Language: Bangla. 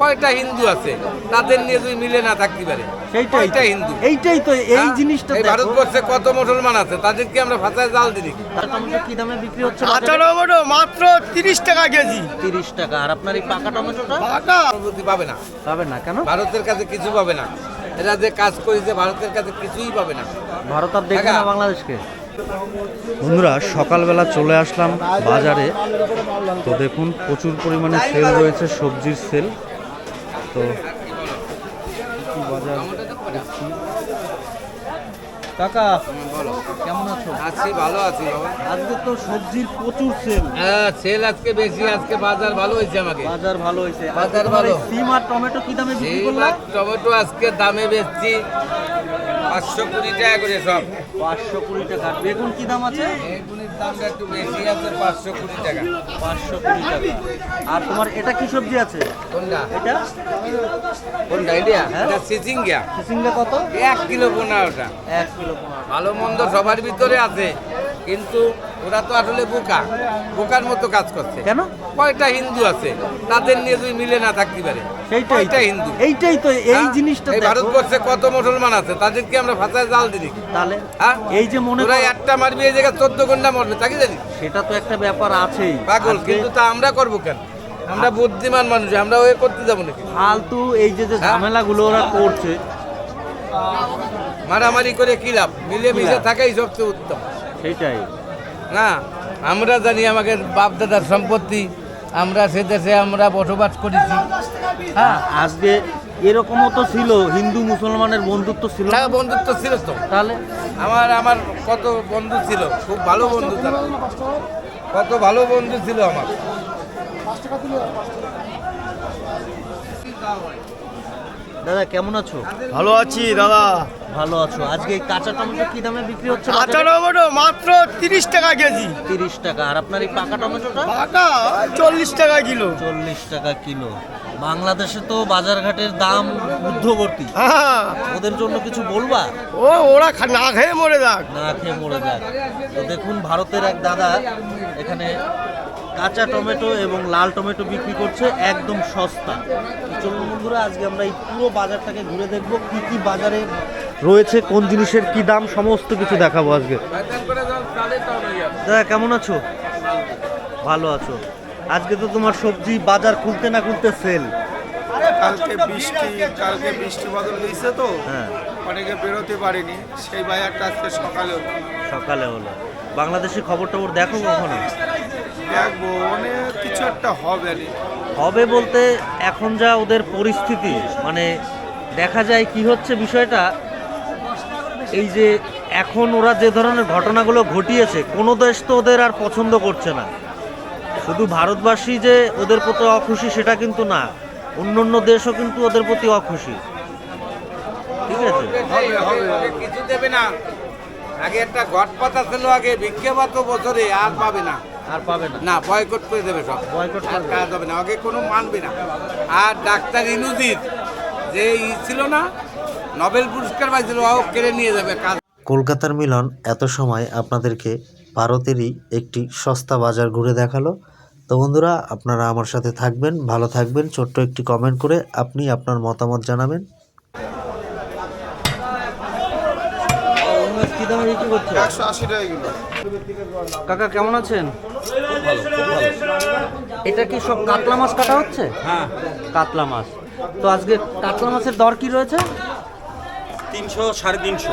কয়টা হিন্দু আছে? তাদের নিয়ে তুমি মিলে না থাকতে পারে সেইটাই কয়টা হিন্দু? এইটাই তো এই হ্যাঁ? জিনিসটা ভারতবর্ষে কত মুসলমান আছে তাদেরকে আমরা ভাষায় জাল দিই কি দামে বিক্রি হচ্ছে কাঁচা টমেটো মাত্র তিরিশ টাকা কেজি। তিরিশ টাকা। আর আপনার এই পাকা টমেটোটা? পাকা। অনুভূতি পাবে না। পাবেন না কেন? ভারতের কাছে কিছু পাবে না। এরা যে কাজ করেছে ভারতের কাছে কিছুই পাবে না। ভারত আর দেখবে না বাংলাদেশকে। বন্ধুরা সকালবেলা চলে আসলাম বাজারে। তো দেখুন প্রচুর পরিমাণে সেল রয়েছে সবজির সেল তো বাজার। কাকা কেমন আছো? আছি ভালো আছি বাবা। আজকে তো সবজির প্রচুর সেল হ্যাঁ সেল আজকে বেশি আজকে বাজার ভালো হয়েছে আমাকে। বাজার ভালো হয়েছে। বাজার ভালো। সিম আর টমেটো কি দামে বিক্রি করলা? টমেটো আজকে দামে বেচছি পাঁচশো কুড়ি টাকা করে সব। পাঁচশো কুড়ি টাকা। বেগুন কি দাম আছে? এগুলির দামটা একটু বেশি আছে পাঁচশো কুড়ি টাকা। পাঁচশো কুড়ি টাকা। আর তোমার এটা কি সবজি আছে? কোনটা? এটা? কোনটা? হ্যাঁ? এটা সিচিঙ্গা সিসিঙ্গা কত? এক কিলো পনেরোটা। এক কিলো ভালো মন্দ সবার ভিতরে আছে কিন্তু ওরা তো আসলে বোকা। বোকার মতো কাজ করছে। কেন? কয়টা হিন্দু আছে তাদের নিয়ে তুমি মিলে না থাকতে পারে কয়টা হিন্দু? এইটাই তো এই হ্যাঁ? জিনিসটা এই ভারতবর্ষে কত মুসলমান আছে তাদেরকে আমরা ভাষায় জাল দিই তাহলে হ্যাঁ? এই যে মনে ওরা একটা মারবি এই জায়গায় চোদ্দ ঘণ্টা মরবে তাকে জানি। সেটা তো একটা ব্যাপার আছেই। পাগল কিন্তু তা আমরা করব কেন? আমরা বুদ্ধিমান মানুষ আমরা ওই করতে যাব নাকি? ফালতু এই যে যে হ্যাঁ? ঝামেলাগুলো ওরা করছে মারামারি করে কি লাভ? মিলে কি মিশে থাকাই সবচেয়ে উত্তম। সেটাই। না আমরা জানি আমাদের বাপ দাদার সম্পত্তি আমরা সে দেশে আমরা বসবাস করেছি। হ্যাঁ আজকে এরকমও তো ছিল হিন্দু মুসলমানের বন্ধুত্ব ছিল না, বন্ধুত্ব ছিল তো। তাহলে? আমার আমার কত বন্ধু ছিল খুব ভালো বন্ধু তারা। কত ভালো বন্ধু ছিল আমার। দাদা কেমন আছো? ভালো আছি দাদা। ভালো আছো। আজকে এই কাঁচা টমেটো কি দামে বিক্রি হচ্ছে? কাঁচা টমেটো মাত্র তিরিশ টাকা কেজি। তিরিশ টাকা। আর আপনার এই পাকা টমেটোটা? পাকা চল্লিশ টাকা কিলো। চল্লিশ টাকা কিলো। বাংলাদেশে তো বাজারঘাটের দাম ঊর্ধ্বগতি হ্যাঁ। ওদের জন্য কিছু বলবা? ও ওরা না খেয়ে মরে যাক। না খেয়ে মরে যাক। তো দেখুন ভারতের এক দাদা এখানে কাঁচা টমেটো এবং লাল টমেটো বিক্রি করছে একদম সস্তা। চলুন বন্ধুরা আজকে আমরা এই পুরো বাজারটাকে ঘুরে দেখব কি কি বাজারে রয়েছে কোন জিনিসের কি দাম সমস্ত কিছু দেখাবো আজকে। দাদা কেমন আছো? ভালো আছো। আজকে তো তোমার সবজি বাজার খুলতে না খুলতে সেল কালকে বৃষ্টি কালকে বৃষ্টি বদল দিয়েছে তো। হ্যাঁ। অনেকে বেরোতে পারেনি। সেই বাজারটা আজকে সকালে সকালে হলো। বাংলাদেশি খবর টবর দেখো কখনো? দেখব অনেক কিছু একটা হবে। হবে বলতে এখন যা ওদের পরিস্থিতি মানে দেখা যায় কি হচ্ছে বিষয়টা এই যে এখন ওরা যে ধরনের ঘটনাগুলো ঘটিয়েছে কোনো দেশ তো ওদের আর পছন্দ করছে না। শুধু ভারতবাসী যে ওদের প্রতি অখুশি সেটা কিন্তু না অন্য অন্য দেশও কিন্তু ওদের প্রতি অখুশি। ঠিক আছে। কিছু দেবে না। আগে একটা ঘট পাতা ছিল আগে ভিক্ষে পাতো বছরে আর পাবে না। আর পাবে না। না বয়কট করে দেবে সব। Boycott আর কাজ হবে না আগে কোনো মানবে না। আর ডাক্তার ইনুজিৎ যে ই ছিল না নোবেল পুরস্কার পাইছিল ও কেড়ে নিয়ে যাবে কাজ। কলকাতার মিলন এত সময় আপনাদেরকে ভারতেরই একটি সস্তা বাজার ঘুরে দেখাল। তো বন্ধুরা আপনারা আমার সাথে থাকবেন ভালো থাকবেন। ছোট্ট একটি কমেন্ট করে আপনি আপনার মতামত জানাবেন। কি দামে বিক্রি করছে? একশো আশি টাকা কিলো। কাকা কেমন আছেন? এটা কি সব কাতলা মাছ কাটা হচ্ছে? হ্যাঁ। কাতলা মাছ। তো আজকে কাতলা মাছের দর কি রয়েছে? তিনশো সাড়ে তিনশো।